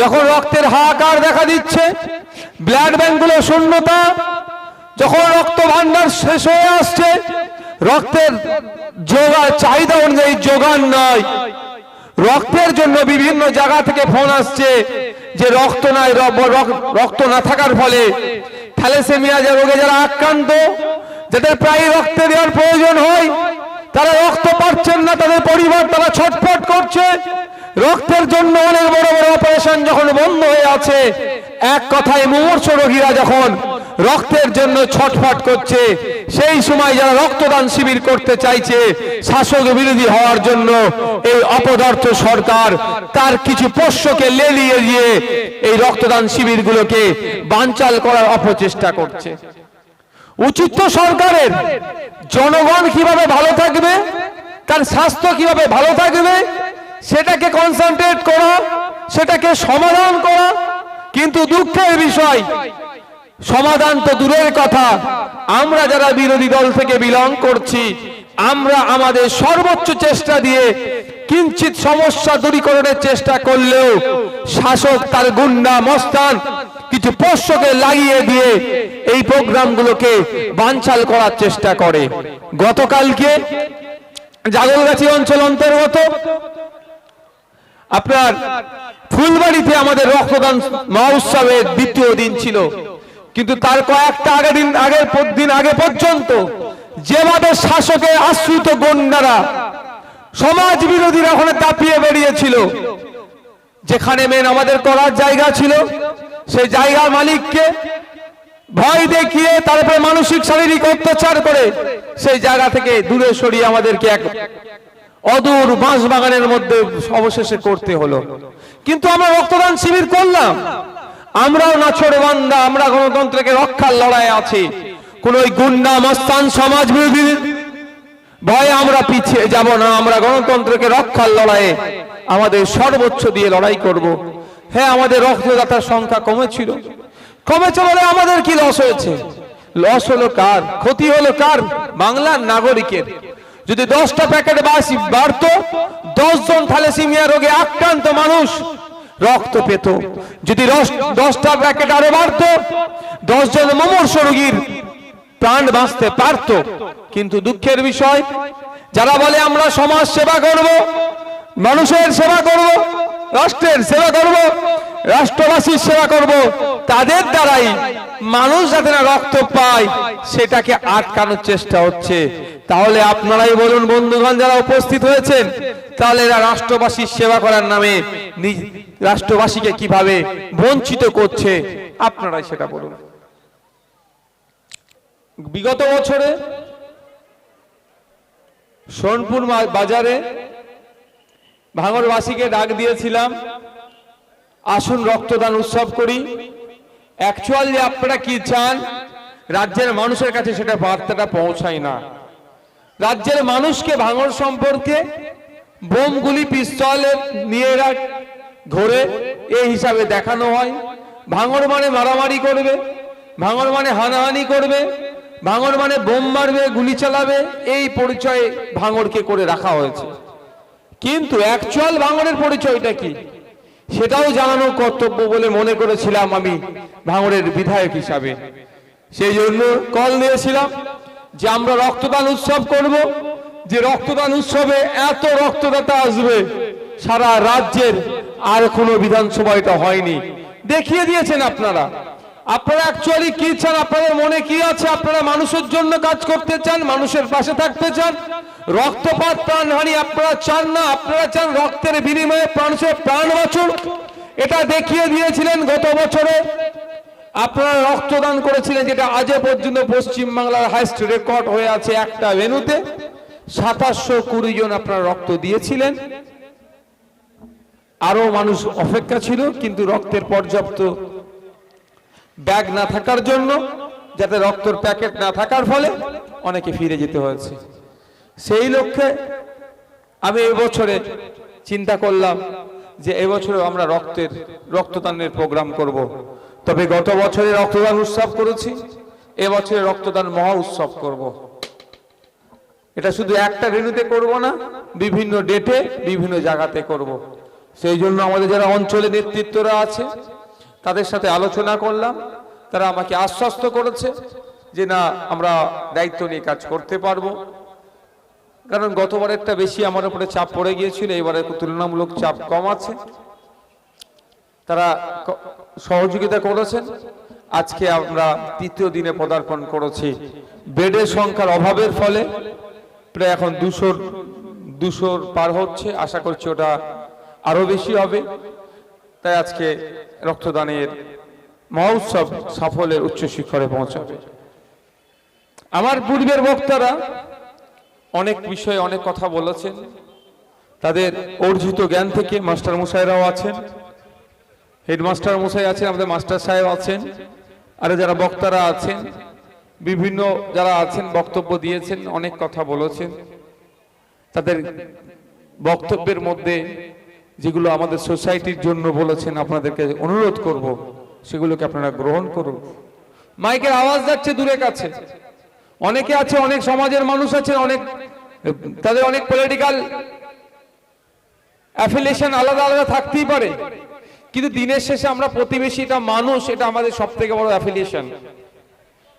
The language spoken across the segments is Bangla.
যখন রক্তের হাহাকার দেখা দিচ্ছে ব্লাড ব্যাংকগুলো শূন্যতা, যখন রক্ত ভান্ডার শেষ হয়ে আসছে, রক্তের যোগা চাহিদা অনুযায়ী যোগান নয়। রক্তের জন্য বিভিন্ন জায়গা থেকে ফোন আসছে যে রক্ত নাই রক্ত না থাকার ফলে থ্যালেসেমিয়া যে রোগে যারা আক্রান্ত, যাদের প্রায় রক্ত দেওয়ার প্রয়োজন হয়, তারা রক্ত পাচ্ছেন না, তাদের পরিবার তারা ছটফট করছে। রক্তের জন্য অনেক বড় বড় অপারেশন যখন বন্ধ হয়ে আছে, এক কথায় মুমূর্ষ রোগীরা যখন রক্তের জন্য ছটফট করছে, সেই সময় যারা রক্তদান শিবির করতে চাইছে, শাসক বিরোধী হওয়ার জন্য এই অপদার্থ সরকার তার কিছু পোষ্যকে লেলিয়ে দিয়ে এই রক্তদান শিবিরগুলোকে বানচাল করার অপচেষ্টা করছে। উচিত তো সরকারের, জনগণ কীভাবে ভালো থাকবে, তার স্বাস্থ্য কীভাবে ভালো থাকবে সেটাকে কনসেন্ট্রেট করা, সেটাকে সমাধান করা, কিন্তু দুঃখের বিষয়, সমাধান তো দূরের কথা। আমরা যারা বিরোধী দল থেকে বিলং করছি, আমরা আমাদের সর্বোচ্চ চেষ্টা দিয়ে কিঞ্চিত সমস্যা দূরীকরণের চেষ্টা করলেও শাসক তার গুন্ডা মস্তান কিছু পোষ্যকে লাগিয়ে দিয়ে এই প্রোগ্রামগুলোকে বানচাল করার চেষ্টা করে। গতকালকে জাগলগাছি অঞ্চল অন্তর্গত আপনার ফুলবাড়িতে আমাদের রক্তদান মহোৎসবের দ্বিতীয় দিন ছিল। কিন্তু তার কয়েকটা আগে দিন আগের দিন আগে পর্যন্ত যেভাবে শাসকের আশ্রিত গন্ডারা সমাজ বিরোধীরা ওখানে তাপিয়ে বেরিয়েছিল, যেখানে মেন আমাদের করার জায়গা ছিল, সেই জায়গার মালিককে ভয় দেখিয়ে তারপরে মানসিক শারীরিক অত্যাচার করে সেই জায়গা থেকে দূরে সরিয়ে আমাদেরকে এক অদূর বাঁশ বাগানের মধ্যে অবশেষে করতে হলো। কিন্তু আমরা রক্তদান শিবির করলাম। আমরাও নাছড় বান্দা, আমরা গণতন্ত্রকে রক্ষার লড়াই আছি। কোন ওই গুন্ডা মস্তান সমাজ বিরোধী ভয়ে আমরা পিছিয়ে যাব না, আমরা গণতন্ত্রকে রক্ষার লড়াইয়ে আমাদের সর্বোচ্চ দিয়ে লড়াই করব। হ্যাঁ আমাদের রক্তদাতার সংখ্যা কমেছিল। কমেছে বলে আমাদের কি লস হয়েছে? লস হলো কার? ক্ষতি হলো কার? বাংলার নাগরিকের। যদি দশটা প্যাকেট বাসি বাড়তো দশ জন থ্যালেসিমিয়া রোগে আক্রান্ত মানুষ রক্ত পেত। যদি দশ- দশটা প্যাকেট আরও বাড়তো দশ জন মমর্ষ রোগীর প্রাণ বাঁচতে পারত। কিন্তু দুঃখের বিষয়, যারা বলে আমরা সমাজ সেবা করব, মানুষের সেবা করব, রাষ্ট্রের সেবা করব, রাষ্ট্রবাসীর সেবা করব, তাদের দ্বারাই মানুষ যাতে না রক্ত পায়, সেটাকে আটকানোর চেষ্টা হচ্ছে। তাহলে আপনারাই বলুন, বন্ধুগণ যারা উপস্থিত হয়েছেন, তাহলে এরা রাষ্ট্রবাসীর সেবা করার নামে রাষ্ট্রবাসীকে কীভাবে বঞ্চিত করছে, আপনারাই সেটা বলুন। বিগত বছরে সোনপুর বাজারে ভাঙরবাসীকে ডাক দিয়েছিলাম, আসুন রক্তদান উৎসব করি। অ্যাকচুয়ালি আপনারা কি চান? রাজ্যের মানুষের কাছে সেটা বার্তাটা পৌঁছায় না। রাজ্যের মানুষকে ভাঙর সম্পর্কে বোম গুলি পিস্তলের নিয়ে ধরে এই হিসাবে দেখানো হয়। ভাঙর মানে মারামারি করবে ভাঙর মানে হানাহানি করবে ভাঙর মানে বোম মারবে, গুলি চালাবে, এই পরিচয়ে ভাঙরকে করে রাখা হয়েছে। কিন্তু অ্যাকচুয়াল ভাঙরের পরিচয়টা কি? সেটাও জানানো কর্তব্য বলে মনে করেছিলাম আমি ভাঙরের বিধায়ক হিসাবে। সেই জন্য কল দিয়েছিলাম যে আমরা রক্তদান উৎসব করব, যে রক্তদান উৎসবে এত রক্তদাতা আসবে, সারা রাজ্যের আর কোনো বিধানসভা এটা হয়নি। দেখিয়ে দিয়েছেন আপনারা। আপনারা অ্যাকচুয়ালি কি চান? আপনাদের মনে কি আছে? আপনারা মানুষের জন্য কাজ করতে চান? মানুষের পাশে থাকতে চান? রক্তপাত, প্রাণহানি আপনারা চান না? আপনারা চান রক্তের বিনিময়ে মানুষের প্রাণ বাঁচুন এটা দেখিয়ে দিয়েছিলেন গত বছরে। আপনারা রক্তদান করেছিলেন যেটা আজও পর্যন্ত পশ্চিম বাংলার হাইস্ট রেকর্ড হয়ে আছে একটা ভেনুতে সাতাশশো কুড়ি জন আপনারা রক্ত দিয়েছিলেন। আরও মানুষ অপেক্ষা ছিল, কিন্তু রক্তের পর্যাপ্ত ব্যাগ না থাকার জন্য, যাতে রক্তর প্যাকেট না থাকার ফলে অনেকে ফিরে যেতে হয়েছে। সেই লক্ষ্যে আমি এবছরে চিন্তা করলাম যে এবছরে আমরা রক্তের, রক্তদানের প্রোগ্রাম করব। তবে গত বছরে রক্তদান উৎসব করেছি, এবছরে রক্তদান মহা উৎসব করব। এটা শুধু একটা রেণুতে করব না, বিভিন্ন ডেটে, বিভিন্ন জায়গাতে করব। সেই জন্য আমাদের যারা অঞ্চলে নেতৃত্বরা আছে, তাদের সাথে আলোচনা করলাম তারা আমাকে আশ্বস্ত করেছে যে না, আমরা দায়িত্ব নিয়ে কাজ করতে পারব কারণ গতবারেরটা বেশি আমার উপরে চাপ পড়ে গিয়েছিল, এবারে তুলনামূলক চাপ কম আছে তারা সহযোগিতা করেছেন। আজকে আমরা তৃতীয় দিনে পদার্পণ করেছি। বেডের সংখ্যার অভাবের ফলে প্রায় এখন দুশোর দুশোর পার হচ্ছে। আশা করছি ওটা আরও বেশি হবে। তাই আজকে রক্তদানের মহোৎসব সাফল্যের উচ্চ শিখরে পৌঁছাবে। আমার পূর্বের বক্তারা অনেক বিষয়ে অনেক কথা বলেছেন। তাদের অর্জিত জ্ঞান থেকে মাস্টার মশাইরাও আছেন। হেডমাস্টার মশাই আছেন, আমাদের মাস্টার সাহেব আছেন, আর যারা বক্তারা আছেন, বিভিন্ন যারা আছেন, বক্তব্য দিয়েছেন, অনেক কথা বলেছেন। তাদের বক্তব্যের মধ্যে যেগুলো আমাদের সোসাইটির জন্য বলেছেন, আপনাদেরকে অনুরোধ করব, সেগুলোকে আপনারা গ্রহণ করুন। মাইকের আওয়াজ যাচ্ছে দূরে কাছে। অনেকে আছে, অনেক সমাজের মানুষ আছেন অনেক, তাদের অনেক পলিটিক্যাল অ্যাফিলিয়েশন আলাদা আলাদা থাকতেই পারে। কিন্তু দিনের শেষে আমরা প্রতিবেশী এটা মানুষ, এটা আমাদের সব থেকে বড় অ্যাফিলিয়েশন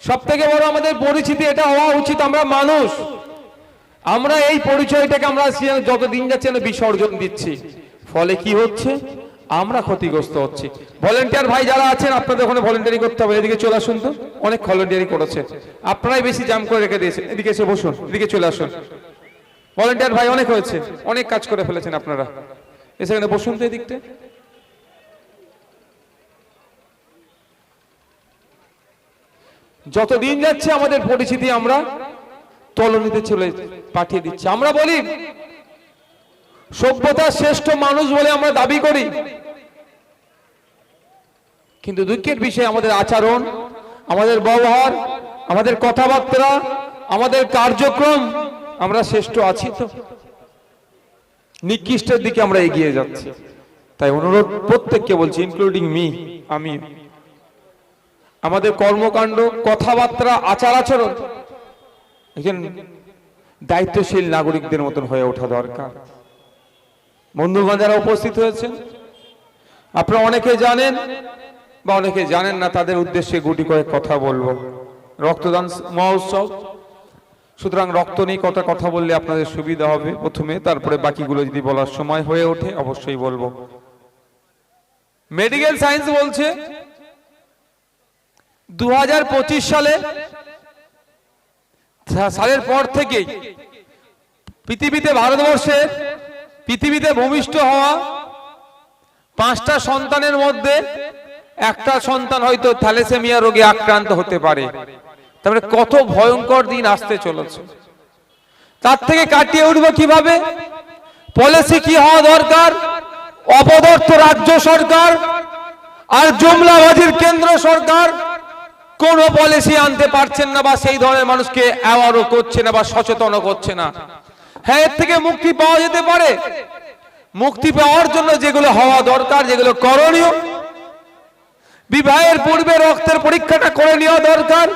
সব থেকে বড় আমাদের পরিচিতি এটা হওয়া উচিত, আমরা মানুষ। আমরা এই পরিচয়টাকে আমরা যত দিন যাচ্ছে না বিসর্জন দিচ্ছি। ফলে কি হচ্ছে? আমরা ক্ষতিগ্রস্ত হচ্ছি। ভলেন্টিয়ার ভাই যারা আছেন, আপনাদের ওখানে ভলেন্টিয়ারি করতে হবে। এদিকে চলে আসুন তো। অনেক ভলেন্টিয়ারি করেছে। আপনারাই বেশি জাম করে রেখে দিয়েছেন। এদিকে এসে বসুন, এদিকে চলে আসুন। ভলেন্টিয়ার ভাই অনেক হয়েছে। অনেক কাজ করে ফেলেছেন আপনারা। এসে বসুন তো এদিকটা। যত দিন যাচ্ছে আমাদের পরিচিতি আমরা তলনিতে চলে পাঠিয়ে দিচ্ছি। আমরা বলি, সভ্যতার শ্রেষ্ঠ মানুষ বলে আমরা দাবি করি। কিন্তু দুঃখের বিষয়, আমাদের আচরণ, আমাদের ব্যবহার, আমাদের কথাবার্তা, আমাদের কার্যক্রম, আমরা শ্রেষ্ঠ আছি তো। নিকৃষ্টের দিকে আমরা এগিয়ে যাচ্ছি। তাই অনুরোধ প্রত্যেককে বলছি ইনক্লুডিং মি আমি। আমাদের কর্মকাণ্ড, কথাবার্তা আচার আচরণ একজন দায়িত্বশীল নাগরিকদের মতন হয়ে ওঠা দরকার। বন্ধুগণ যারা উপস্থিত হয়েছেন, আপনারা অনেকে জানেন বা অনেকে জানেন না, তাদের উদ্দেশ্যে গুটি কয়েক কথা বলব। রক্তদান মহোৎসব। সুতরাং রক্ত নিয়ে কত কথা বললে আপনাদের সুবিধা হবে প্রথমে, তারপরে বাকিগুলো যদি বলার সময় হয়ে ওঠে, অবশ্যই বলব। মেডিকেল সায়েন্স বলছে দু হাজার পঁচিশ সালে সালের পর থেকেই পৃথিবীতে ভারতবর্ষে পৃথিবীতে ভূমিষ্ঠ হওয়া পাঁচটা সন্তানের মধ্যে একটা সন্তান হয়তো থ্যালেসেমিয়া রোগে আক্রান্ত হতে পারে। তারপরে কত ভয়ঙ্কর দিন আসতে চলেছে। তার থেকে কাটিয়ে উঠবো কীভাবে? পলিসি কি হওয়া দরকার? অপদর্থ রাজ্য সরকার আর জুমলাবাজির কেন্দ্র সরকার কোন পলিসি আনতে পারছেন না বা সেই ধরনের মানুষকে অ্যাওয়ারও করছে না বা সচেতনও করছে না। হ্যাঁ এর থেকে মুক্তি পাওয়া যেতে পারে। মুক্তি পাওয়ার জন্য যেগুলো হওয়া দরকার, যেগুলো করণীয়, বিবাহের পূর্বে রক্তের পরীক্ষাটা করে নেওয়া দরকার।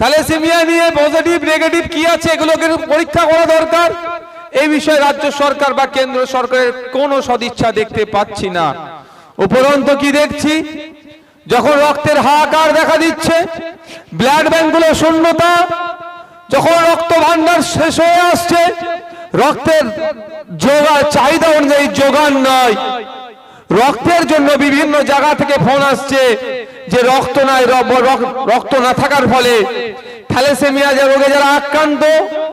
থ্যালেসেমিয়া নিয়ে পজিটিভ নেগেটিভ কি আছে এগুলোকে পরীক্ষা করা দরকার। এই বিষয়ে রাজ্য সরকার বা কেন্দ্র সরকারের কোনো সদিচ্ছা দেখতে পাচ্ছি না। উপরন্ত কি দেখছি? যখন রক্তের হাহাকার দেখা দিচ্ছে ব্লাড ব্যাংকগুলো শূন্যতা, যখন রক্ত ভান্ডার শেষ হয়ে আসছে, রক্তের যোগা চাহিদা অনুযায়ী যোগান নয়। রক্তের জন্য বিভিন্ন জায়গা থেকে ফোন আসছে যে রক্ত নাই, রক্ত না থাকার ফলে থ্যালেসেমিয়া রোগে যারা আক্রান্ত